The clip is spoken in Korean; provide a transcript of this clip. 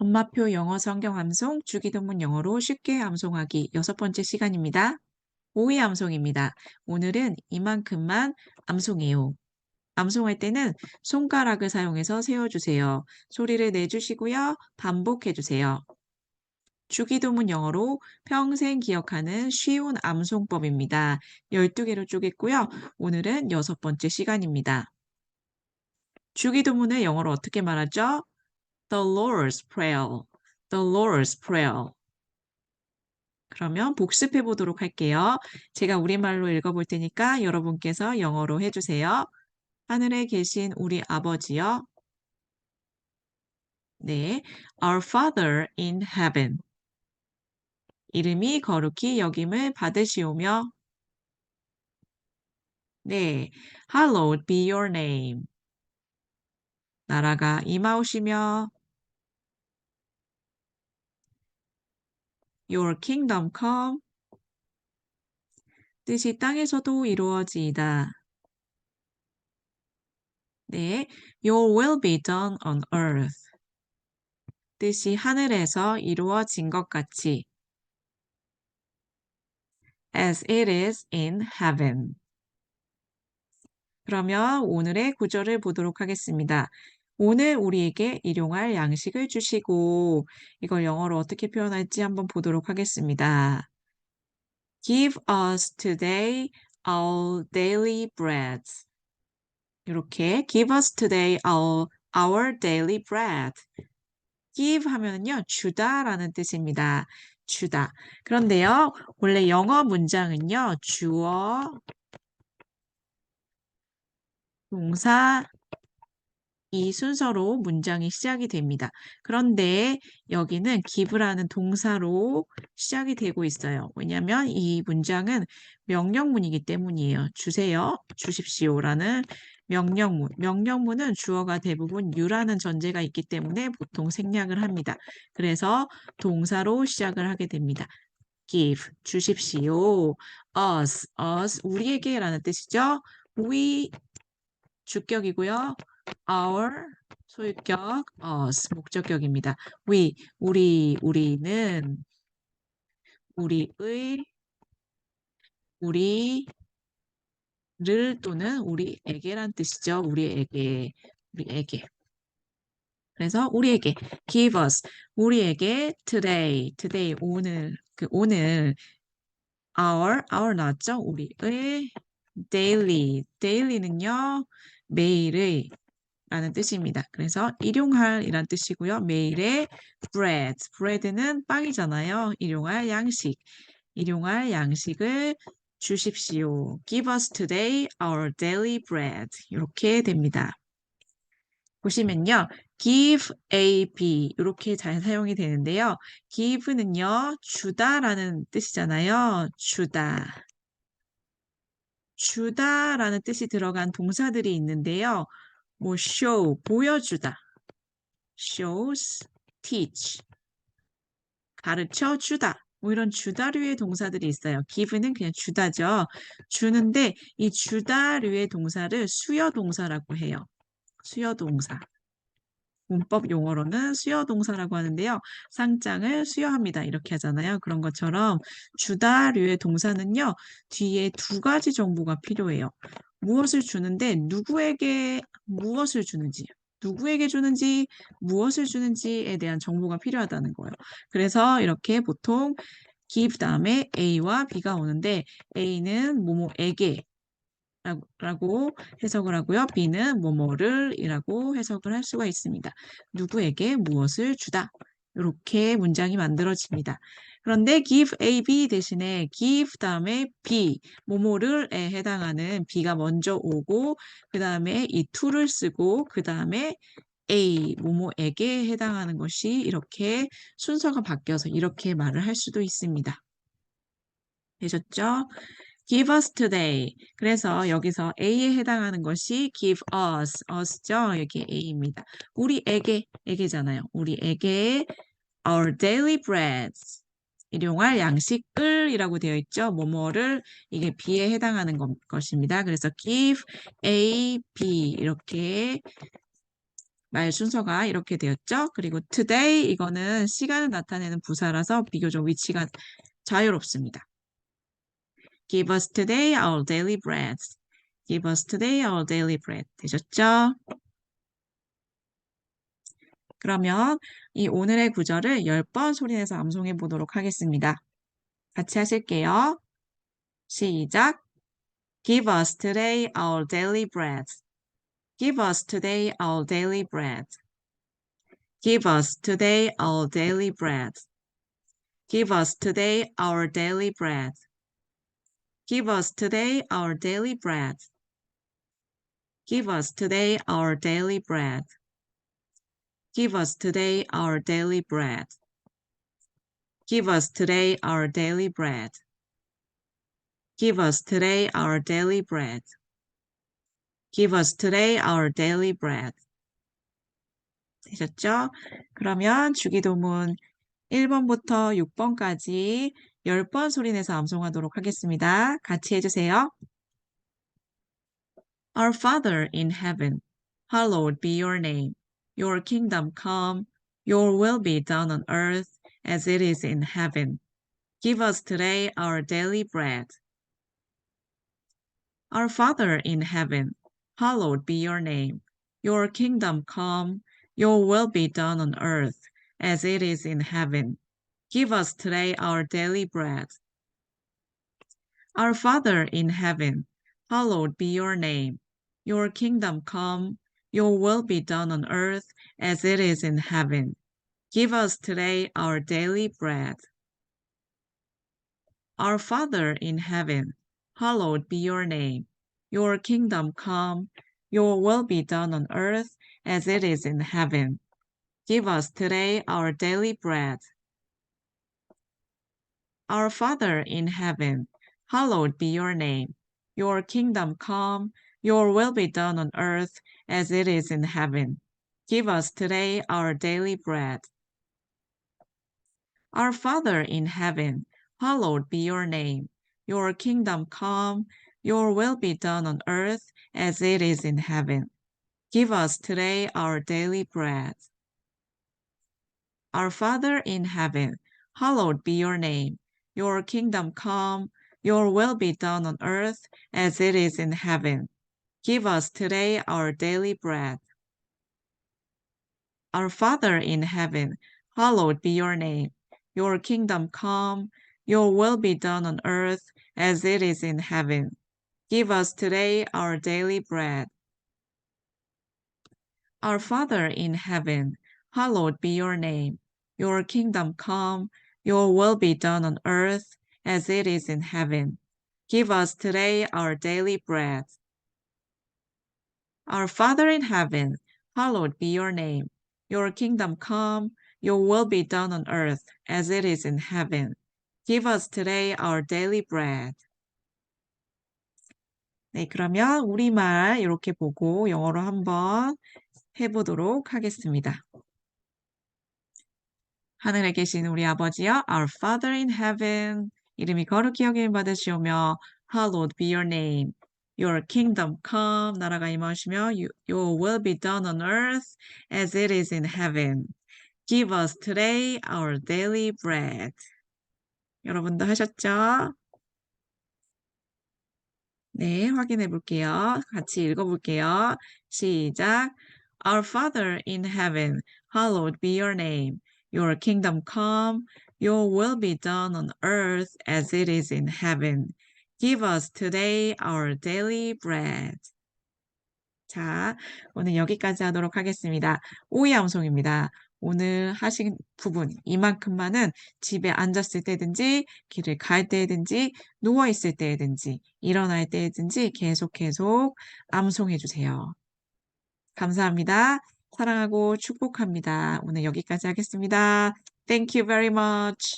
엄마표 영어 성경 암송 주기도문 영어로 쉽게 암송하기 여섯 번째 시간입니다. 오이 암송입니다. 오늘은 이만큼만 암송해요. 암송할 때는 손가락을 사용해서 세워주세요. 소리를 내주시고요. 반복해주세요. 주기도문 영어로 평생 기억하는 쉬운 암송법입니다. 12개로 쪼갰고요. 오늘은 여섯 번째 시간입니다. 주기도문을 영어로 어떻게 말하죠? The Lord's Prayer. The Lord's Prayer. 그러면 복습해 보도록 할게요. 제가 우리말로 읽어볼 테니까 여러분께서 영어로 해주세요. 하늘에 계신 우리 아버지여. 네. Our Father in heaven. 이름이 거룩히 여김을 받으시오며. 네. Hallowed be your name. 나라가 임하오시며. Your kingdom come. 뜻이 땅에서도 이루어지이다. 네. Your will be done on earth. 뜻이 하늘에서 이루어진 것 같이. As it is in heaven. 그러면 오늘의 구절을 보도록 하겠습니다. 오늘 우리에게 일용할 양식을 주시고 이걸 영어로 어떻게 표현할지 한번 보도록 하겠습니다. Give us today our daily bread. 이렇게 give us today our, our daily bread. give 하면은요, 주다라는 뜻입니다. 주다. 그런데요, 원래 영어 문장은요, 주어, 동사, 이 순서로 문장이 시작이 됩니다. 그런데 여기는 give라는 동사로 시작이 되고 있어요. 왜냐하면 이 문장은 명령문이기 때문이에요. 주세요, 주십시오라는 명령문. 명령문은 주어가 대부분 you라는 전제가 있기 때문에 보통 생략을 합니다. 그래서 동사로 시작을 하게 됩니다. give, 주십시오. us, us, 우리에게 라는 뜻이죠. we, 주격이고요. Our, 소유격, us, 목적격입니다. we, 우리, 우리는, 우리의, 우리, 를 또는 우리에게란 뜻이죠. 우리에게, 우리에게. 그래서 우리에게 give us 우리에게 today, today 오늘 그 오늘 our, our 나왔죠? 우리의 daily, daily는요 매일의 라는 뜻입니다. 그래서 일용할 이란 뜻이고요. 매일의 bread, bread는 빵이잖아요. 일용할 양식, 일용할 양식을 주십시오. Give us today our daily bread. 이렇게 됩니다. 보시면요. give a b 이렇게 잘 사용이 되는데요. give는요. 주다라는 뜻이잖아요. 주다. 주다라는 뜻이 들어간 동사들이 있는데요. 뭐 show, 보여주다. shows, teach. 가르쳐 주다. 뭐 이런 주다류의 동사들이 있어요. give는 그냥 주다죠. 주는데 이 주다류의 동사를 수여 동사라고 해요. 수여 동사. 문법 용어로는 수여 동사라고 하는데요. 상장을 수여합니다. 이렇게 하잖아요. 그런 것처럼 주다류의 동사는요. 뒤에 두 가지 정보가 필요해요. 무엇을 주는데 누구에게 무엇을 주는지 누구에게 주는지 무엇을 주는지에 대한 정보가 필요하다는 거예요. 그래서 이렇게 보통 give 다음에 A와 B가 오는데 A는 뭐뭐에게 라고 해석을 하고요. B는 뭐뭐를 이라고 해석을 할 수가 있습니다. 누구에게 무엇을 주다. 이렇게 문장이 만들어집니다. 그런데 give A, B 대신에 give 다음에 B, 뭐뭐를에 해당하는 B가 먼저 오고 그 다음에 이 to를 쓰고 그 다음에 A, 뭐뭐에게 해당하는 것이 이렇게 순서가 바뀌어서 이렇게 말을 할 수도 있습니다. 되셨죠? give us today. 그래서 여기서 A에 해당하는 것이 give us, us죠? 여기 A입니다. 우리에게, 에게잖아요. 우리에게 our daily bread. 일용할 양식을 이라고 되어 있죠. 뭐뭐를 이게 B에 해당하는 것, 것입니다. 그래서 give A, B 이렇게 말 순서가 이렇게 되었죠. 그리고 today 이거는 시간을 나타내는 부사라서 비교적 위치가 자유롭습니다. Give us today our daily bread. Give us today our daily bread. 되셨죠? 그러면 이 오늘의 구절을 10번 소리내서 암송해 보도록 하겠습니다. 같이 하실게요. 시작. Give us today our daily bread. Give us today our daily bread. Give us today our daily bread. Give us today our daily bread. Give us today our daily bread. Give us today our daily bread. Give us today our daily bread. Give us today our daily bread. Give us today our daily bread. Give us today our daily bread. 되셨죠? 그러면 주기도문 1번부터 6번까지 10번 소리내서 암송하도록 하겠습니다. 같이 해주세요. Our Father in heaven, hallowed be your name. Your kingdom come, your will be done on earth as it is in heaven. Give us today our daily bread. Our Father in heaven, hallowed be your name. Your kingdom come, your will be done on earth as it is in heaven. Give us today our daily bread. Our Father in heaven, hallowed be your name. Your kingdom come, your will be done on earth as it is in heaven. Give us today our daily bread. Our Father in heaven, hallowed be your name. Your kingdom come, your will be done on earth as it is in heaven. Give us today our daily bread. Our Father in heaven, hallowed be your name. Your kingdom come, your will be done on earth as it is in heaven. Give us today our daily bread. Our Father in heaven, hallowed be your name. Your kingdom come, your will be done on earth as it is in heaven. Give us today our daily bread. Our Father in heaven, hallowed be your name. Your kingdom come, your will be done on earth as it is in heaven. Give us today our daily bread. Our Father in heaven, hallowed be your name. Your kingdom come, your will be done on earth as it is in heaven. Give us today our daily bread. Our Father in heaven, hallowed be your name. Your kingdom come, your will be done on earth as it is in heaven. Give us today our daily bread. Our Father in heaven, hallowed be your name. Your kingdom come, your will be done on earth as it is in heaven. Give us today our daily bread. 네, 그러면 우리말 이렇게 보고 영어로 한번 해보도록 하겠습니다. 하늘에 계신 우리 아버지여, Our Father in heaven, 이름이 거룩히 여김 받으시오며, Hallowed be your name. Your kingdom come, 나라가 임하시며, Your will be done on earth as it is in heaven. Give us today our daily bread. 여러분도 하셨죠? 네, 확인해 볼게요. 같이 읽어 볼게요. 시작. Our Father in heaven, hallowed be your name. Your kingdom come, your will be done on earth as it is in heaven. Give us today our daily bread. 자, 오늘 여기까지 하도록 하겠습니다. 오이 암송입니다. 오늘 하신 부분 이만큼만은 집에 앉았을 때든지 길을 갈 때든지 누워 있을 때든지 일어날 때든지 계속 계속 암송해 주세요. 감사합니다. 사랑하고 축복합니다. 오늘 여기까지 하겠습니다. Thank you very much.